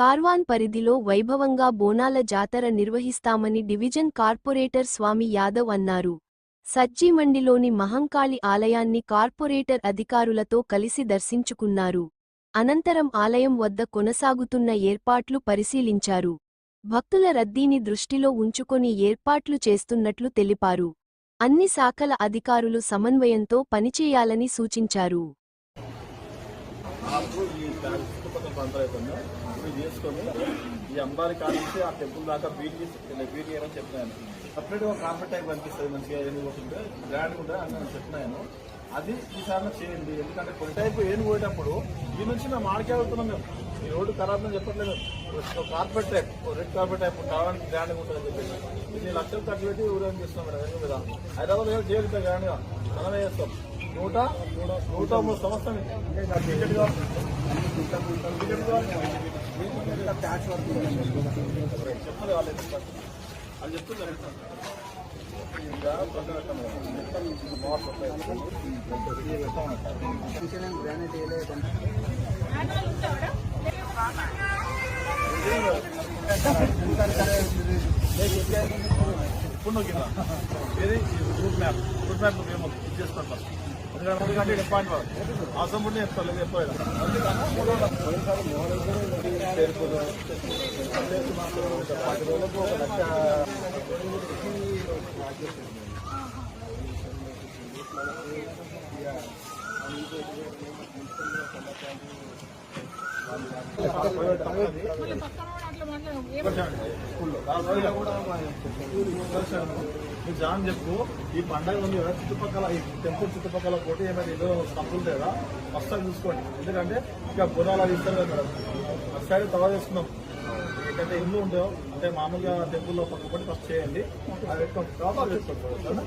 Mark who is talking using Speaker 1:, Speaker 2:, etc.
Speaker 1: కార్వాన్ పరిధిలో వైభవంగా బోనాల జాతర నిర్వహిస్తామని డివిజన్ కార్పొరేటర్ స్వామి యాదవ్ అన్నారు. సజ్జీమండిలోని మహంకాళి ఆలయాన్ని కార్పొరేటర్ అధికారులతో కలిసి దర్శించుకున్నారు. అనంతరం ఆలయం వద్ద కొనసాగుతున్న ఏర్పాట్లు పరిశీలించారు. భక్తుల రద్దీని దృష్టిలో ఉంచుకొని ఏర్పాట్లు చేస్తున్నట్లు తెలిపారు. అన్ని శాఖల అధికారులు సమన్వయంతో పనిచేయాలని సూచించారు.
Speaker 2: నాకు ఈ దాని చుట్టుపక్కల ప్రాంతాలు అయిపోయిందో ఇవి చేసుకొని ఈ అంబారి కాడ నుంచి ఆ టెంపుల్ దాకా బీట్ చేసి బీట్ చేయమని చెప్పినాను సపరేట్గా కార్పెట్ టైప్ అనిపిస్తుంది మంచిగా ఏనుగు పోతుంటే గ్రాండ్ ఉంటుంది అని నేను చెప్పినాను అది ఈసారి చేయండి. ఎందుకంటే కొన్ని టైప్ ఏం పోయేటప్పుడు ఈ నుంచి మేము మాడికే వెళ్తున్నాం మేము. ఈ రోడ్డు ఖరాబ్ అని చెప్పట్లేదు. Carpet type red carpet type కావాలని గ్రాండ్ ఉంటుంది చెప్పేసి ఇది లక్షలు తగ్గబెట్టి ఊరేం చేస్తున్నాం మేడం. ఎందుకు హైదరాబాద్లో చేయాలి గ్రాండ్గా మనమే చేస్తాం. నూట నూట మూడు సంవత్సరం టికెట్ చెప్పలేదు వాళ్ళు అది చెప్తున్నారు ఇంకా ప్రజల ఇప్పుడు కింద ఏది రూట్ మ్యాప్ రూట్ మ్యాప్ మేము ఇది చేస్తాం ఫస్ట్ ఎందుకంటే మూడు గంటలు పాయింట్ అవసరం ఉంటే చెప్తాను లేదు చెప్పలేదు పది రోజులకు ఒక లక్ష మీరు జాన్ చెప్పు ఈ పండగ ఉంది కదా చుట్టుపక్కల ఈ టెంపుల్ చుట్టుపక్కల పోటీ ఏమైనా ఏదో తప్పులు లేదా ఫస్ట్ చూసుకోండి. ఎందుకంటే ఇక గుణాలు ఇస్తారు కదా మేడం. అటు సైడ్ తవా చేసుకున్నాం ఎందుకంటే ఇల్లు ఉండవు అంటే మామూలుగా టెంపుల్లో పక్కపడి ఫస్ట్ చేయండి. అది పెట్టుకోండి. తర్వాత చేసుకోండి